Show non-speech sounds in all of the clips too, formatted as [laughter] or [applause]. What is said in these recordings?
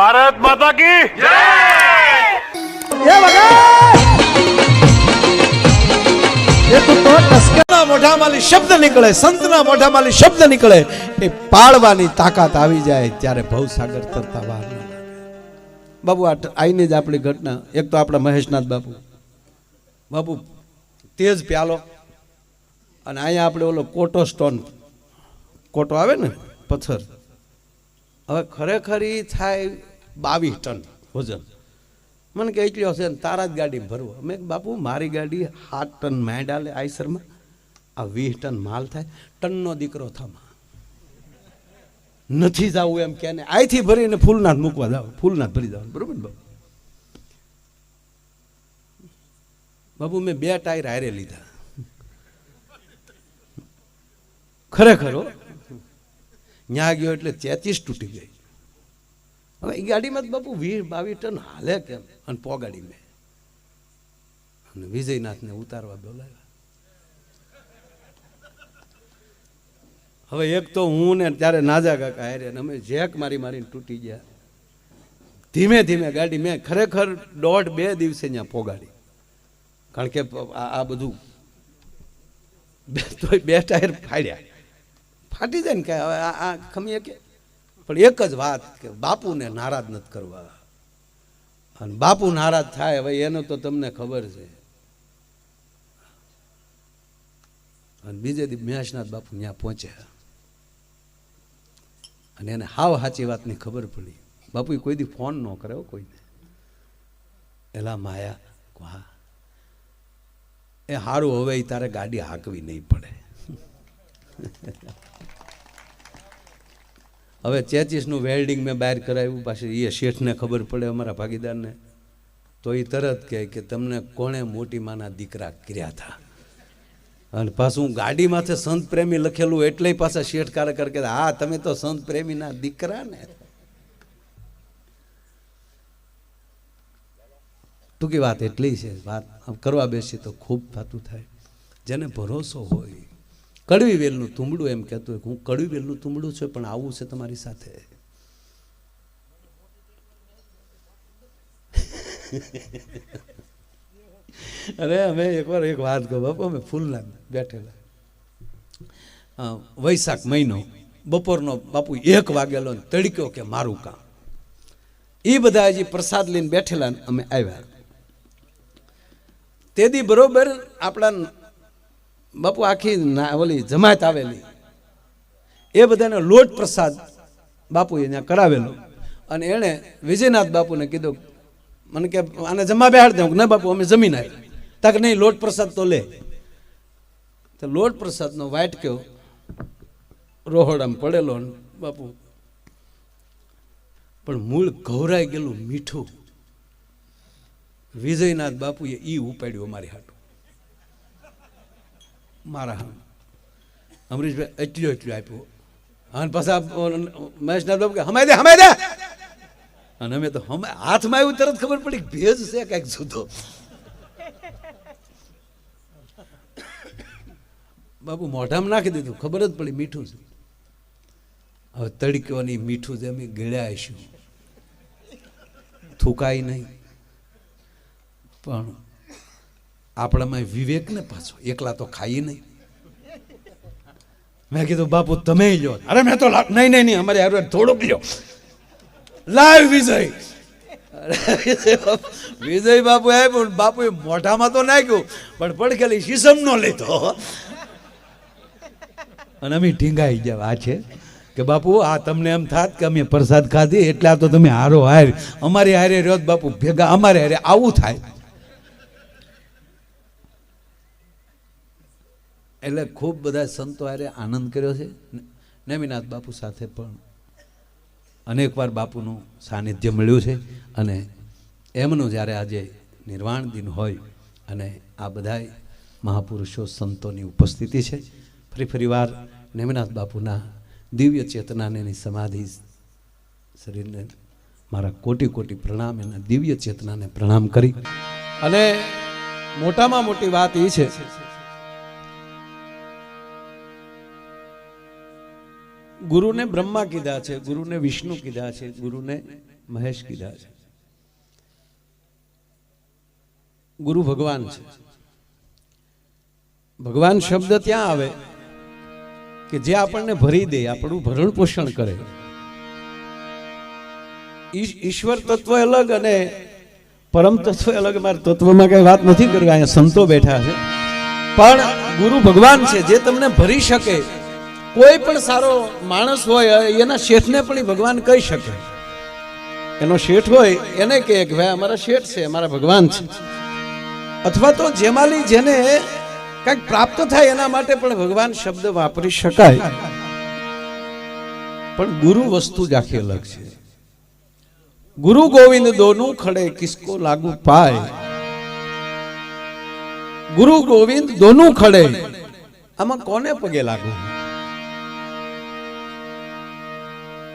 ભારત માતા કી એ એ લશ્કરના મોઢામાંથી શબ્દ નીકળે, સંતના મોઢામાંથી શબ્દ નીકળે, એ પાળવાની તાકાત આવી જાય ત્યારે ભવસાગર તરતા વાર બાબુ, આ આઈને જ આપણી ઘટના. એક તો આપણા મહેશનાથ બાપુ. બાપુ તેજ પ્યાલો. અને અહીંયા આપણે ઓલો કોટો સ્ટોન. કોટો આવે ને, પથ્થર. હવે ખરેખર ઈ થાય બાવીસ ટન. વજન મને કે એટલી હશે તારા જ ગાડી ભરવો. મેં બાપુ મારી ગાડી સાત ટન માંડ આઈસરમાં. આ વીસ ટન માલ થાય. ટનનો દીકરો થામા. નથી જવું એમ કે ને અહીંથી ભરીને ફૂલનાથ મૂકવા જાવ. ફૂલનાથ ભરી જવાનું બરોબર ને બાપુ? બાપુ મેં બે ટાયર હારે લીધા. ખરેખર ન્યા ગયો એટલે ચેતીસ તૂટી ગઈ. હવે એ ગાડીમાં તો બાપુ વીસ બાવીસ ટન હાલે કેમ? અને પોગાડી મેં અને વિજયનાથને ઉતારવા બોલાવ્યા. હવે એક તો હું ને ત્યારે નાજા કાકા હારે અને અમે જેક મારી મારીને તૂટી ગયા. ધીમે ધીમે ગાડી મેં ખરેખર દોઢ બે દિવસે ત્યાં પોગાડી. કારણ કે આ બધું બે તોય બે ટાયર ફાડ્યા. ફાટી જાય ને કે હવે આ ખમીએ કે પણ એક જ વાત કે બાપુને નારાજ નથી કરવા. અને બાપુ નારાજ થાય, હવે એનો તો તમને ખબર છે. અને બીજે દી મહેશનાથ બાપુ ત્યાં પહોંચ્યા. અને એને હાવ સાચી વાતની ખબર પડી. બાપુએ કોઈ દી ફોન ન કરે હો કોઈને એલા માયા હા. એ સારું હવે તારે ગાડી હાંકવી નહીં પડે. હવે ચેચીસનું વેલ્ડિંગ મેં બહાર કરાવ્યું, પાછી એ શેઠને ખબર પડે અમારા ભાગીદારને. તો એ તરત કહે કે તમને કોણે મોટી માના દીકરા કર્યા હતા અને પાછું ગાડી માથે સંત પ્રેમી લખેલું એટલે પાછા શેઠ કરે હા, તમે તો સંત પ્રેમીના દીકરા ને. ટૂંકી વાત એટલી છે, વાત કરવા બેસીએ તો ખૂબ થતું થાય. જેને ભરોસો હોય કડવી વેલનું તુંબડું એમ કહેતું હોય હું કડવી વેલનું તુંબડું છે, પણ આવું છે તમારી સાથે. [laughs] અરે, અમે એકવાર એક વાત કહું, બાપુ, અમે ફૂલના બેઠેલા. વૈશાખ મહિનો, બપોરનો બાપુ એક વાગેલો તડક્યો કે મારું કામ. એ બધા હજી પ્રસાદ લઈને બેઠેલા અમે આવ્યા. તેદી બરોબર આપણા બાપુ, આખી ઓલી જમાત આવેલી. એ બધાને લોટ પ્રસાદ બાપુએ ત્યાં કરાવેલો. અને એણે વિજયનાથ બાપુને કીધું, મને કે આને જમા બેહાડ દઉં ના બાપુ, અમે જમીન આવી તાકે નહીં, લોટ પ્રસાદ તો લે. તો લોટ પ્રસાદનો વાટક્યો રોહડામાં પડેલો બાપુ. પણ મૂળ ઘવરાઈ ગયેલું મીઠું. વિજયનાથ બાપુએ ઈ ઉપાડ્યું અમારી હાટું. મારા હા અમરીશભાઈ એટલું એટલું આપ્યું. અને પાછા મહેશના બાપુ કે, હમાય દે હમાય દે. અને અમે તો હમે હાથમાં આવ્યું તરત ખબર પડી ભેજ છે કંઈક જુદો. બાપુ મોઢામાં નાખી દીધું. ખબર જ પડી મીઠું છે. હવે તડકવાની મીઠું જે અમે ગળ્યા આવીશું થૂકાય નહીં. પણ આપણામાં વિવેક ને પાછો, એકલા તો ખાઈએ નહીં. મેં કીધું, બાપુ, તમે લ્યો. અરે, મેં તો નહીં નહીં નહીં, અમારે હારું થોડુંક લ્યો. લાવ વિજય. વિજય બાપુ આપ્યું બાપુએ મોઢામાં તો નાખ્યું, પણ પડખેલી શીશમ નો લીધો. અને અમે ઢીંગાઈ ગયા, આ છે કે, બાપુ, આ તમને એમ થાત કે અમે પ્રસાદ ખાધી, એટલે આ તો તમે હારો હાર અમારી હારે રહ્યો બાપુ ભેગા, અમારે હારે આવું થાય. એટલે ખૂબ બધા સંતો આરે આનંદ કર્યો છે. નેમિનાથ બાપુ સાથે પણ અનેકવાર બાપુનું સાનિધ્ય મળ્યું છે અને એમનું જ્યારે આજે નિર્વાણ દિન હોય અને આ બધાય મહાપુરુષો સંતોની ઉપસ્થિતિ છે, ફરી ફરીવાર નેમિનાથ બાપુના દિવ્ય ચેતનાને એની સમાધિ શરીરને મારા કોટી કોટી પ્રણામ, એના દિવ્ય ચેતનાને પ્રણામ કરી. અને મોટામાં મોટી વાત એ છે ગુરુને બ્રહ્મા કીધા છે, ગુરુને વિષ્ણુ કીધા છે, ગુરુને મહેશ કીધા છે. ગુરુ ભગવાન છે. ભગવાન શબ્દ ત્યાં આવે કે જે આપણને ભરી દે, આપણું ભરણ પોષણ કરે. ઈશ્વર તત્વ અલગ અને પરમ તત્વ અલગ. મારા તત્વમાં કઈ વાત નથી કરવી, અહીંયા સંતો બેઠા છે. પણ ગુરુ ભગવાન છે, જે તમને ભરી શકે કોઈ પણ સારો માણસ હોય, એના શેઠને પણ ભગવાન કહી શકે. એનો શેઠ હોય, એને કે, ભાઈ, અમારા શેઠ છે, અમારા ભગવાન છે. અથવા તો જેમાલી જેને કંઈક પ્રાપ્ત થાય એના માટે પણ ભગવાન શબ્દ વાપરી શકાય. પણ ગુરુ વસ્તુ જ આખી અલગ છે. ગુરુ ગોવિંદ દોનું ખડે કિસકો લાગુ પાય. ગુરુ ગોવિંદ દોનું ખડે, આમાં કોને પગે લાગુ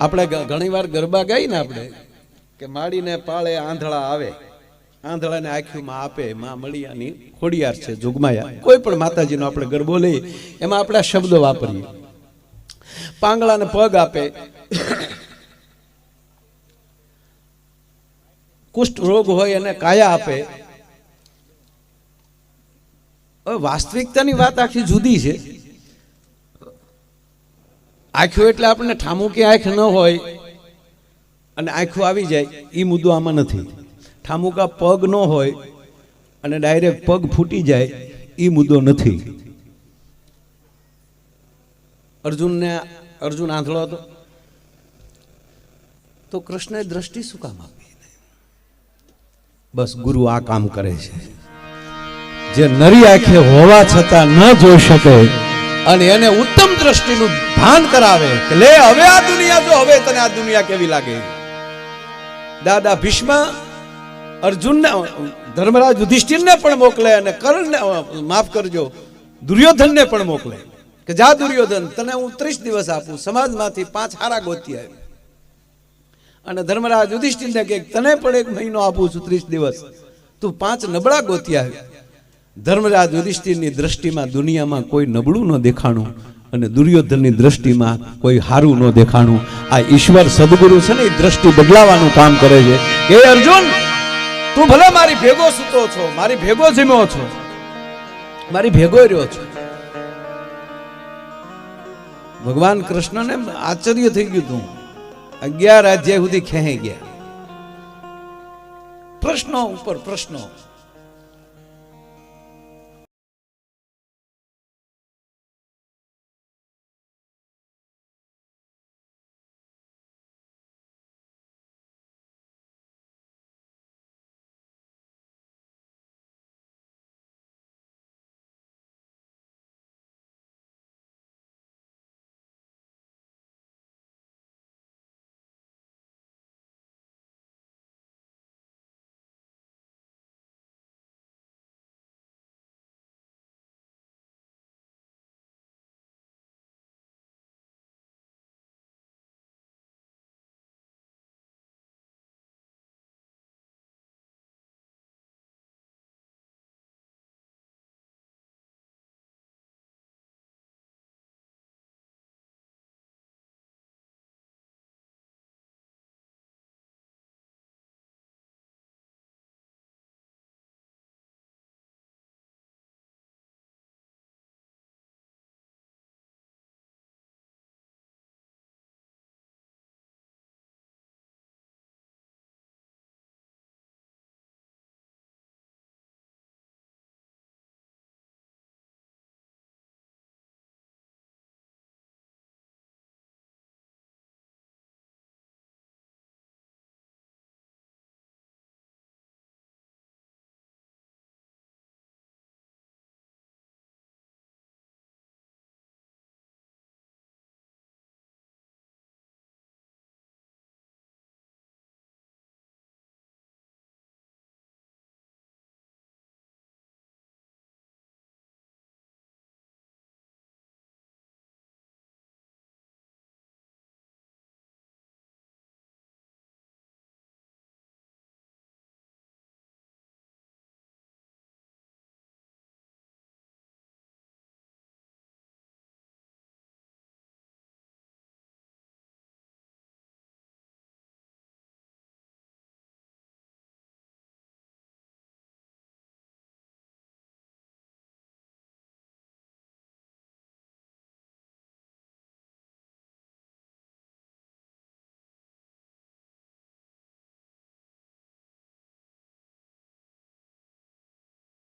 આપણે ઘણી વાર ગરબા ગાઈ ને આપણે. કે માડીને પાળે આંધળા આવે. આંધળાને આંખ્યુંમાં આપે, માં મળિયાની ખોડિયાર છે, જુગમાયા. કોઈ પણ માતાજીનો આપણે ગરબો લઈએ, એમાં આપણે શબ્દો વાપરીએ. પાંગળાને પગ આપે. કુષ્ઠ રોગ હોય એને કાયા આપે. વાસ્તવિકતાની વાત આખી જુદી છે. આંખ્યું એટલે આપણને ઠામુકી આંખ ન હોય અને આંખું આવી જાય એ મુદ્દો આમાં નથી. ઠામુકા પગ ન હોય અને ડાયરેક્ટ પગ ફૂટી જાય એ મુદ્દો નથી. અર્જુનને, અર્જુન આંધળો હતો. તો કૃષ્ણએ દ્રષ્ટિ શું કામ આપી? બસ ગુરુ આ કામ કરે છે. જે નરી આંખે હોવા છતાં ન જોઈ શકે અને એને ઉત્તમ દ્રષ્ટિનું ભાન કરાવે કે લે, હવે આ દુનિયા જો, હવે તને આ દુનિયા કેવી લાગે? દાદા ભીષ્મ અર્જુનને, ધર્મરાજ યુધિષ્ઠિરને પણ મોકલે અને કર્ણને માફ કરજો, દુર્યોધનને પણ મોકલે. કે જા દુર્યોધન, તને હું ત્રીસ દિવસ આપું, સમાજમાંથી પાંચ હારા ગોતી આવી. અને ધર્મરાજ યુધિષ્ઠિરને કે તને પણ એક મહિનો આપું છું ત્રીસ દિવસ. તું પાંચ નબળા ગોતી આવી. ધર્મરાજ યુધિષ્ઠિરની દ્રષ્ટિમાં દુનિયામાં કોઈ નબળું ન દેખાણું. અને દુર્યોધનની દ્રષ્ટિમાં કોઈ હારું ન દેખાણું. આ ઈશ્વર સદગુરુ છે ને, એ દ્રષ્ટિ બદલાવાનું કામ કરે છે. એ અર્જુન, તું ભલે મારી ભેગો સૂતો છો, મારી ભેગો જીમ્યો છો, મારી ભેગો રહ્યો છો. ભગવાન કૃષ્ણને આશ્ચર્ય થઈ ગયું તું. અગિયાર અધ્યાય સુધી ખેંચી ગયા. પ્રશ્નો ઉપર પ્રશ્નો.